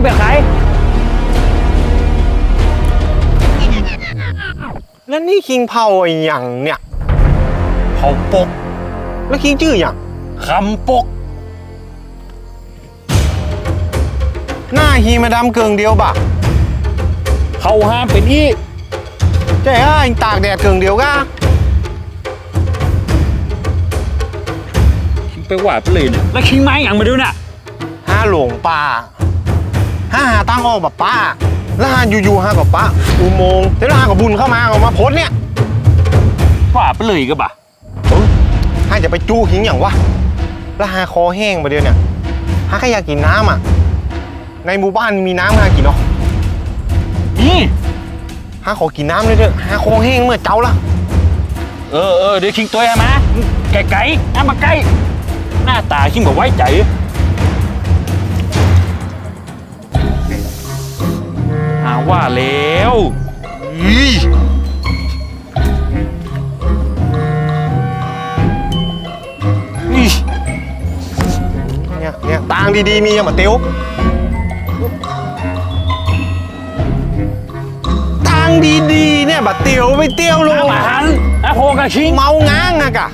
งแบบไหนแล้วนี่คิงเผาอย่างเนี่ยเผาปก แล้วคิงชื่ออย่างคำปก หน้าฮีมาดำเกิงเดียวบะเขาห้ามเป็นอี้ใช่ฮะตากแดดเกิงเดียวกะคิงไปหวาดไปเลยเนี่ยแล้วคิงไม้อย่างมาดูน่ะห้าหลวงป่า ห้าหาตั้งออกแบบป้า แล้วหาอยู่ๆห้ากับป้าอุโมงค์แล้วหากับบุญเข้ามาออกมาโพสต์เนี่ย ว่าไปเลยก็บ่ะห้าจะไปจู้หิงอย่างวะ แล้วหาคอแห้งไปเดียวเนี่ยห้าแค่อยากกินน้ำอะ ในหมู่บ้านมีน้ำหากินเนาะนี่ห้าขอกินน้ำเลยเด้อห้าคอแห้งเมื่อเจ้าละเออเออเดี๋ยวคิงตัวให้มาไก่ไก่น้ำมาใกล้หน้าตาคิงบอกไว้ใจ แล้วอีอีเนี่ยเนี่ยตางดีๆมีอย่ามาเตียวตางดีๆเนี่ยบัดเตียวไม่เตียวลงน้ำอาหารอาโพกับคิงเมาง้างอะกะ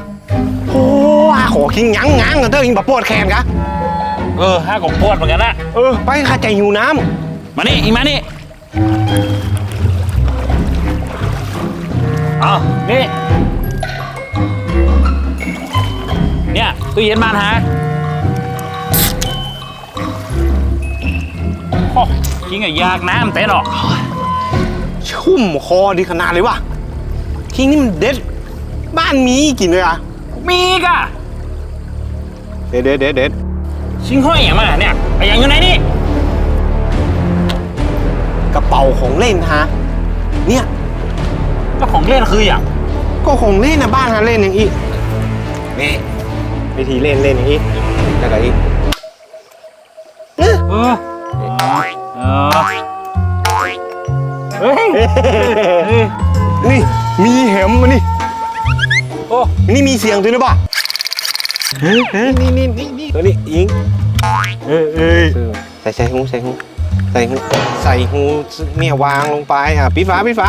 โอ้อาขอคิงยั้งง้างกันเถอะยิงแบบปวดแขนกะเออห้ากับปวดเหมือนกันนะเออไปข้าใจหิวน้มานี่อีกมานี่ เอานี่ เนี่ยตู้เย็นบ้านฮะโอ้กินกับยากน้ำเต้นหรอกำชุ่มคอดีขนาดเลยวะคิงนี่มันเด็ด บ้านมีกินเลยอะมีอีกอะเด็ดเด็ดเด็ดเด็ดชิงห้อยอย่างมาเนี่ยไปอย่างอยู่ไหนนี่ กระเป๋าของเล่นฮะ เนี่ย แล้วของเล่นคืออย่างก็ของเล่นนะบ้านฮะเล่นอย่างอีนี่วิธีเล่นเล่นอย่างอีแล้วก็อีเอ้ยเออเออเฮ้ยเฮ้ยนี่มีแหมมานี่โอ้นี่มีเสียงด้วยนะป่ะนี่นี่นี่นี่ตัวนี้ยิงเอ้ยเอ้ยเออใส่ใส่หูใส่หู ใส่หูใส่หูเนี่ยวางลงไปอะปิดฝาปิดฝา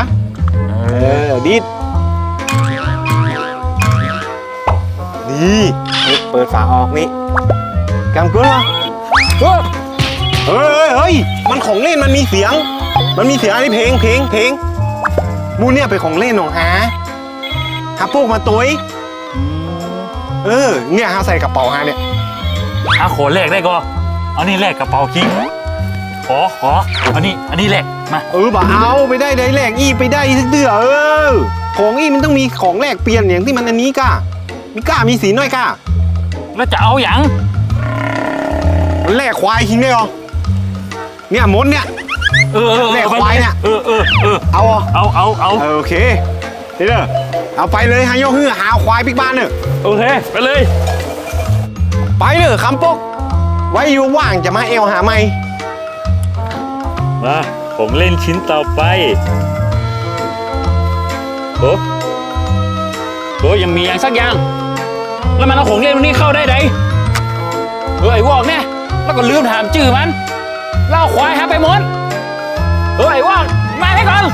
เออดิดนี่นี่เปิดฝาออกนี่กำกึ่งเหรอเฮ้ยเฮ้ยเฮ้ยเฮ้ยมันของเล่นมันมีเสียง มันมีเสียงอันนี้เพลงเพลงเพลงมูเนี่ยเป็นของเล่นของหาหาพวกมาตัวเองเออเนี่ยฮะใส่กระเป๋าฮะเนี่ยอาขอแลกได้ก็เอานี่แลกกระเป๋าคิง ขอขออันนี้อันนี้แลกมาเออบ่เอาไปได้ได้แลกอีไปได้สักเดือเออ ของอีมันต้องมีของแลกเปลี่ยนอย่างที่มันอันนี้ก้ามีก้ามีสีน้อยก้าแล้วจะเอาอย่างมันแลกควายทิ้งได้หรอเนี่ยมดเนี่ยเออเออแลกควายเนี่ยเออเออเออเอาเหรอเอาเอาเอาเออโอเคนี่เด้อเอาไปเลยฮายกฮือหาควายปิ๊กบ้านเนอะโอเคไปเลย ไปเนอะคำปก ไว้อยู่ว่างจะมาเอวหาไม่ มา ผมเล่นชิ้นต่อไป โอ้โหยังมีอย่างสักอย่าง แล้วมันเอาของเล่นวันนี้เข้าได้ไดเออไอ้วอกเนี่ยแล้วก็ลืมถามจื่อมันเล่าควายหาไปหมดเออไอ้วอกมาให้ก่อน